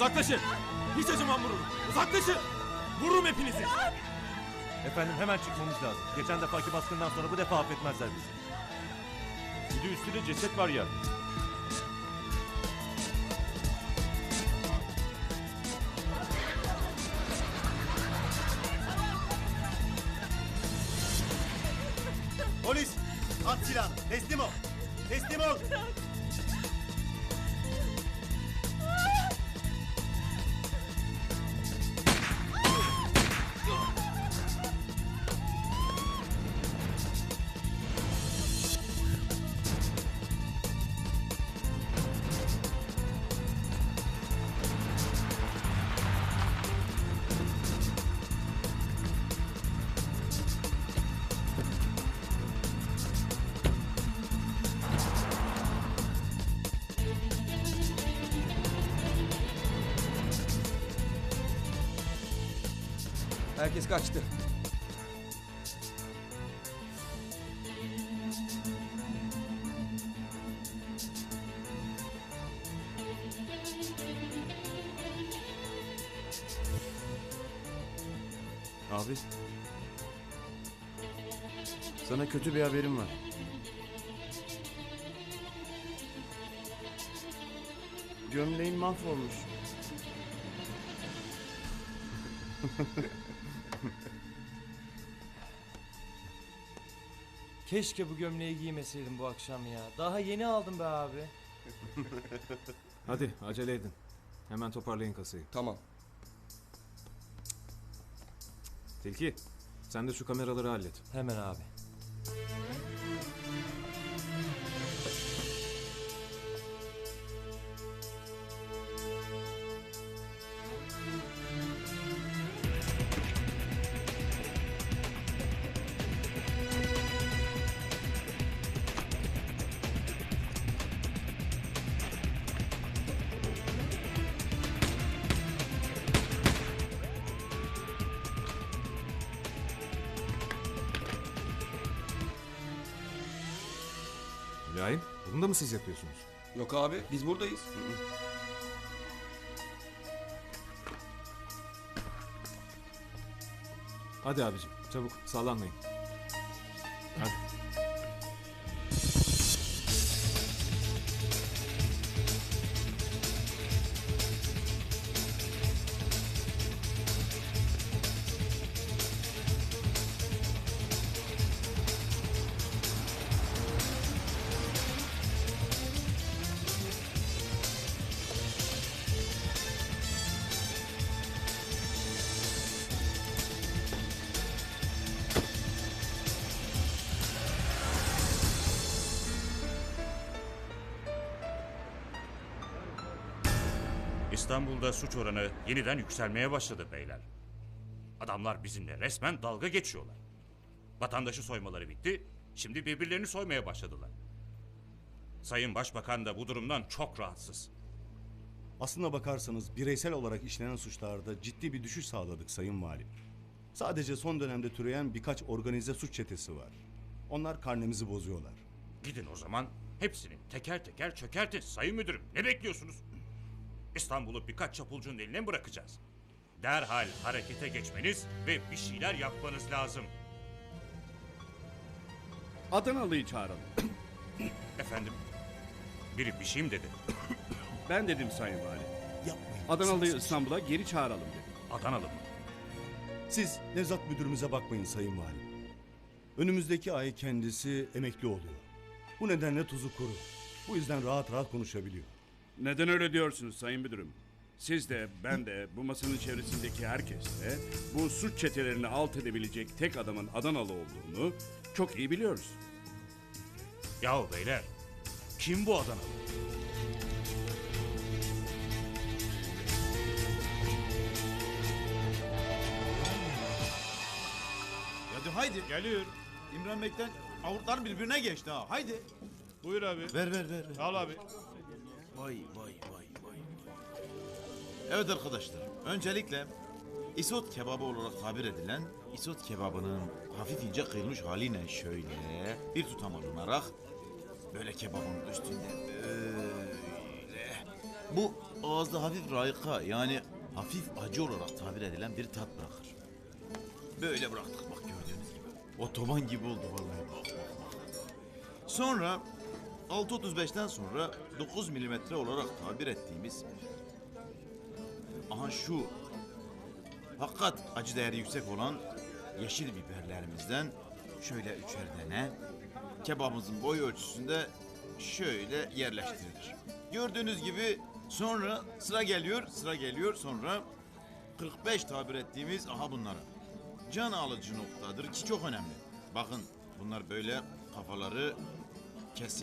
Uzaklaşın. Hiç acımam vururum. Uzaklaşın. Vururum hepinizi. Efendim hemen çıkmamız lazım. Geçen defaki baskından sonra bu defa affetmezler bizi. Bir de üstünde ceset var ya. Polis! At silahını. Teslim ol. Teslim ol. Herkes kaçtı. Abi. Sana kötü bir haberim var. Gömleğin mahvolmuş. Keşke bu gömleği giymeseydim bu akşam ya. Daha yeni aldım be abi. Hadi acele edin. Hemen toparlayın kasayı. Tamam. Tilki sen de şu kameraları hallet. Hemen abi. Mülayim bunu da mı siz yapıyorsunuz? Yok abi biz buradayız. Hadi abicim çabuk sallanmayın. Hadi. İstanbul'da suç oranı yeniden yükselmeye başladı beyler. Adamlar bizimle resmen dalga geçiyorlar. Vatandaşı soymaları bitti, şimdi birbirlerini soymaya başladılar. Sayın Başbakan da bu durumdan çok rahatsız. Aslına bakarsanız bireysel olarak işlenen suçlarda ciddi bir düşüş sağladık Sayın Valim. Sadece son dönemde türeyen birkaç organize suç çetesi var. Onlar karnemizi bozuyorlar. Gidin o zaman hepsini teker teker çökertin sayın müdürüm. Ne bekliyorsunuz? İstanbul'u birkaç çapulcunun eline mi bırakacağız? Derhal harekete geçmeniz ve bir şeyler yapmanız lazım. Adanalı'yı çağıralım. Efendim, biri bir şey mi dedi? Ben dedim Sayın Vali. Yapmayın. Adanalı'yı İstanbul'a geri çağıralım dedim. Adanalı mı? Siz Nevzat Müdürümüze bakmayın Sayın Valim. Önümüzdeki ay kendisi emekli oluyor. Bu nedenle tuzu kuru. Bu yüzden rahat rahat konuşabiliyor. Neden öyle diyorsunuz Sayın Müdürüm? Siz de ben de bu masanın çevresindeki herkes de bu suç çetelerini alt edebilecek tek adamın Adanalı olduğunu çok iyi biliyoruz. Yahu beyler, kim bu Adanalı? Hadi haydi. Geliyor. İmran Bey'den avurtlar birbirine geçti ha. Haydi. Buyur abi. Ver ver ver. ver. Al abi. Vay vay vay vay. Evet arkadaşlar. Öncelikle isot kebabı olarak tabir edilen isot kebabının hafif ince kıyılmış haline şöyle bir tutam alınarak böyle kebabın üstünde böyle Bu ağızda hafif rayka yani hafif acı olarak tabir edilen bir tat bırakır. Böyle bıraktık bak gördüğünüz gibi. Otoban gibi oldu vallahi bak. Sonra 6.35'ten sonra 9 milimetre olarak tabir ettiğimiz aha şu hakikat acı değeri yüksek olan yeşil biberlerimizden şöyle üçer tane kebabımızın boy ölçüsünde şöyle yerleştirilir. Gördüğünüz gibi sonra sıra geliyor, sıra geliyor sonra 45 tabir ettiğimiz aha bunlara. Can alıcı noktadır ki çok önemli. Bakın bunlar böyle kafaları kes